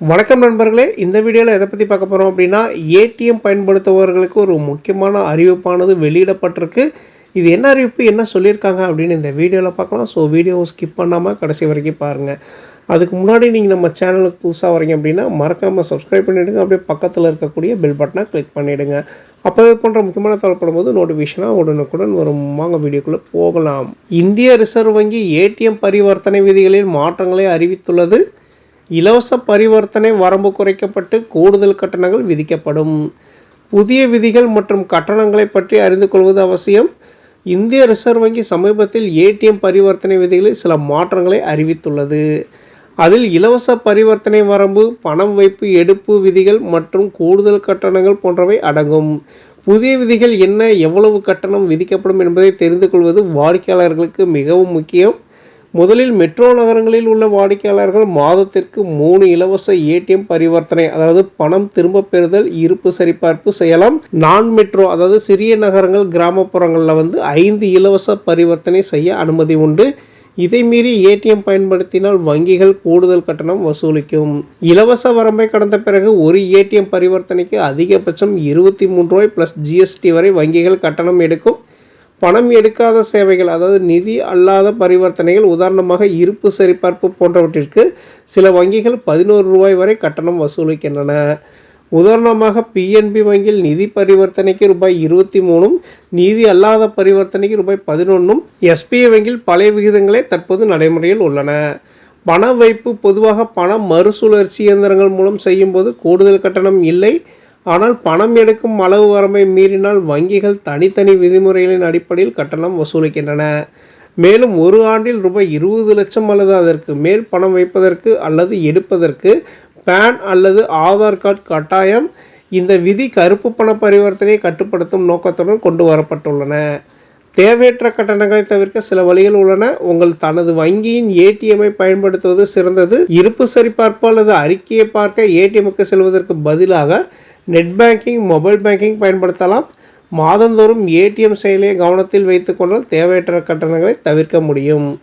வணக்கம் நண்பர்களே இந்த வீடியோவில் எதை பற்றி பார்க்க போகிறோம் அப்படின்னா ஏடிஎம் பயன்படுத்துபவர்களுக்கு ஒரு முக்கியமான அறிவிப்பானது வெளியிடப்பட்டிருக்கு. இது என்ன அறிவிப்பு என்ன சொல்லியிருக்காங்க அப்படின்னு இந்த வீடியோவில் பார்க்கலாம். ஸோ வீடியோவை ஸ்கிப் பண்ணாமல் கடைசி வரைக்கும் பாருங்கள் அதுக்கு முன்னாடி நீங்கள் நம்ம சேனலுக்கு புதுசாக வரீங்க அப்படின்னா மறக்காமல் சப்ஸ்கிரைப் பண்ணிவிடுங்க அப்படியே பக்கத்தில் இருக்கக்கூடிய பெல் பட்டனை கிளிக் பண்ணிவிடுங்க அப்போ இது போன்ற முக்கியமான தரப்படும் போது நோட்டிஃபிகேஷனாக உடனுக்குடன் வரும். வாங்க வீடியோக்குள்ளே போகலாம். இந்திய ரிசர்வ் வங்கி ஏடிஎம் பரிவர்த்தனை விதிகளில் மாற்றங்களை அறிவித்துள்ளது. இலவச பரிவர்த்தனை வரம்பு குறைக்கப்பட்டு கூடுதல் கட்டணங்கள் விதிக்கப்படும். புதிய விதிகள் மற்றும் கட்டணங்களை பற்றி அறிந்து கொள்வது அவசியம். இந்திய ரிசர்வ் வங்கி சமீபத்தில் ஏடிஎம் பரிவர்த்தனை விதிகளில் சில மாற்றங்களை அறிவித்துள்ளது. அதில் இலவச பரிவர்த்தனை வரம்பு பணம் வைப்பு எடுப்பு விதிகள் மற்றும் கூடுதல் கட்டணங்கள் போன்றவை அடங்கும். புதிய விதிகள் என்ன எவ்வளவு கட்டணம் விதிக்கப்படும் என்பதை தெரிந்து கொள்வது வாடிக்கையாளர்களுக்கு மிகவும் முக்கியம். முதலில் மெட்ரோ நகரங்களில் உள்ள வாடிக்கையாளர்கள் மாதத்திற்கு மூணு இலவச ஏடிஎம் பரிவர்த்தனை அதாவது பணம் திரும்ப பெறுதல் இருப்பு சரிபார்ப்பு செய்யலாம். நான் மெட்ரோ அதாவது சிறிய நகரங்கள் கிராமப்புறங்களில் வந்து ஐந்து இலவச பரிவர்த்தனை செய்ய அனுமதி உண்டு. இதை மீறி ஏடிஎம் பயன்படுத்தினால் வங்கிகள் கூடுதல் கட்டணம் வசூலிக்கும். இலவச வரம்பை கடந்த பிறகு ஒரு ஏடிஎம் பரிவர்த்தனைக்கு அதிகபட்சம் இருபத்தி மூன்று ரூபாய் ப்ளஸ் ஜிஎஸ்டி வரை வங்கிகள் கட்டணம் எடுக்கும். பணம் எடுக்காத சேவைகள் அதாவது நிதி அல்லாத பரிவர்த்தனைகள் உதாரணமாக இருப்பு சரிபார்ப்பு போன்றவற்றிற்கு சில வங்கிகள் பதினோரு ரூபாய் வரை கட்டணம் வசூலிக்கின்றன. உதாரணமாக பிஎன்பி வங்கியில் நிதி பரிவர்த்தனைக்கு ரூபாய் இருபத்தி மூணும் நிதி அல்லாத பரிவர்த்தனைக்கு ரூபாய் பதினொன்றும் எஸ்பிஐ வங்கியில் பழைய விகிதங்களே தற்போது நடைமுறையில் உள்ளன. பண வைப்பு பொதுவாக பண மறுசுழற்சி இயந்திரங்கள் மூலம் செய்யும்போது கூடுதல் கட்டணம் இல்லை. ஆனால் பணம் எடுக்கும் அளவு வரம்பை மீறினால் வங்கிகள் தனித்தனி விதிமுறைகளின் அடிப்படையில் கட்டணம் வசூலிக்கின்றன. மேலும் ஒரு ஆண்டில் ரூபாய் இருபது லட்சம் அல்லது அதற்கு மேல் பணம் வைப்பதற்கு அல்லது எடுப்பதற்கு பேன் அல்லது ஆதார் கார்டு கட்டாயம் இந்த விதி கருப்பு பண பரிவர்த்தனையை கட்டுப்படுத்தும் நோக்கத்துடன் கொண்டு வரப்பட்டுள்ளன. தேவையற்ற கட்டணங்களை தவிர்க்க சில வழிகள் உள்ளன. உங்கள் தனது வங்கியின் ஏடிஎம்மை பயன்படுத்துவது சிறந்தது. இருப்பு சரிபார்ப்பு அல்லது அறிக்கையை பார்க்க ஏடிஎம்முக்கு செல்வதற்கு பதிலாக நெட் பேங்கிங் மொபைல் பேங்கிங் பயன்படுத்தலாம். மாதந்தோறும் ஏடிஎம் செயலியை கவனத்தில் வைத்துக்கொண்டால் தேவையற்ற கட்டணங்களை தவிர்க்க முடியும்.